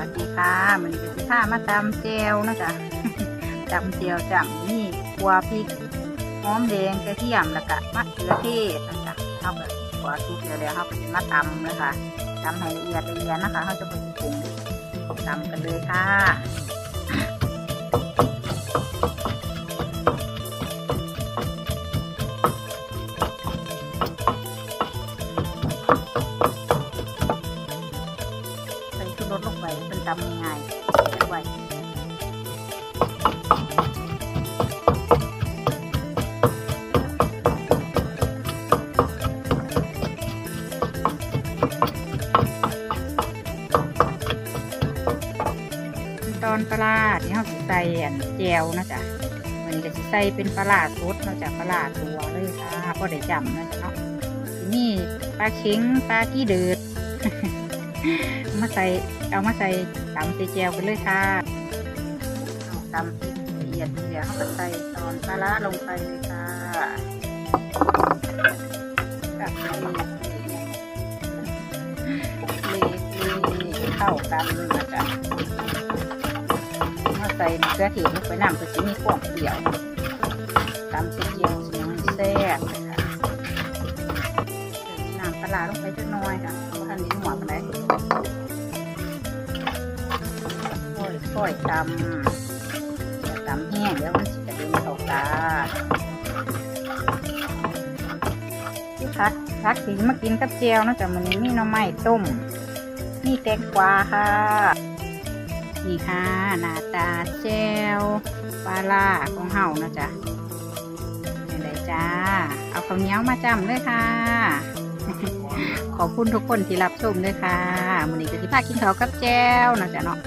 วัสดีค่ะมันจะสิพามาตำแจวนะจ๊ะตำแจวจำนี่กัวพริกหอมแดงกระเทียมแล้วก็มะเขือเทศนะจ๊ะเข้าแบบกัวทุกเดียวแล้วเข้าไปมาตำนะคะตำให้ละเอียดละเอียดนะคะเขาจะไปปรุงตำกันเลยค่ะำง่ายไวตอนปลาที่เขาสิใส่อันแจวนะจ๊ะมันก็สิใส่เป็นปลาร้าสดเนาะจ๊ะปลาร้าตัวเลยค่ะก็ได้จำนะจ๊ะเนาะทีนี่ปลาเค็งปลากี้เดือด มาใส่เอามาใส่ตำใส่แจวกันเลยค่ะตำพริกละเอียดเดี๋ยวเขาก็ใส่ตอนปลาร้าลงไปเลยค่ะกับเลเลเข้ากันนะจ๊ะมาใส่มะเขือเทศลงไปน้ำก็จะมีความเปรี้ยวตำใส่แจวเสียงแซ่บน้ำปลาร้าลงไปจักหน้อยค่ะเพราะท่านนี้หวานไปไหนค่อย ค่อยตำตำแห้งเดี๋ยวมันจะเด็นเข้าตาที่พักพักถึงมากินกับเจียวนะจ๊ะมันนี้มีหน่อไม้ต้มมีแตงกวาค่ะ นี่ค่ะหน้าตาเจวปลาล่าของเฮานะจ๊ะนี่เลยจ้า เอาข้าวเหนียวมาจำเลยค่ะ ขอบคุณทุกคนที่รับชมด้วยค่ะมันนี้จะที่พากินข้าวกับแจวนะจ๊ะเนาะ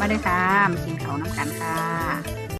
มาเลยค่ะมากิมเขาน้ำกันค่ะ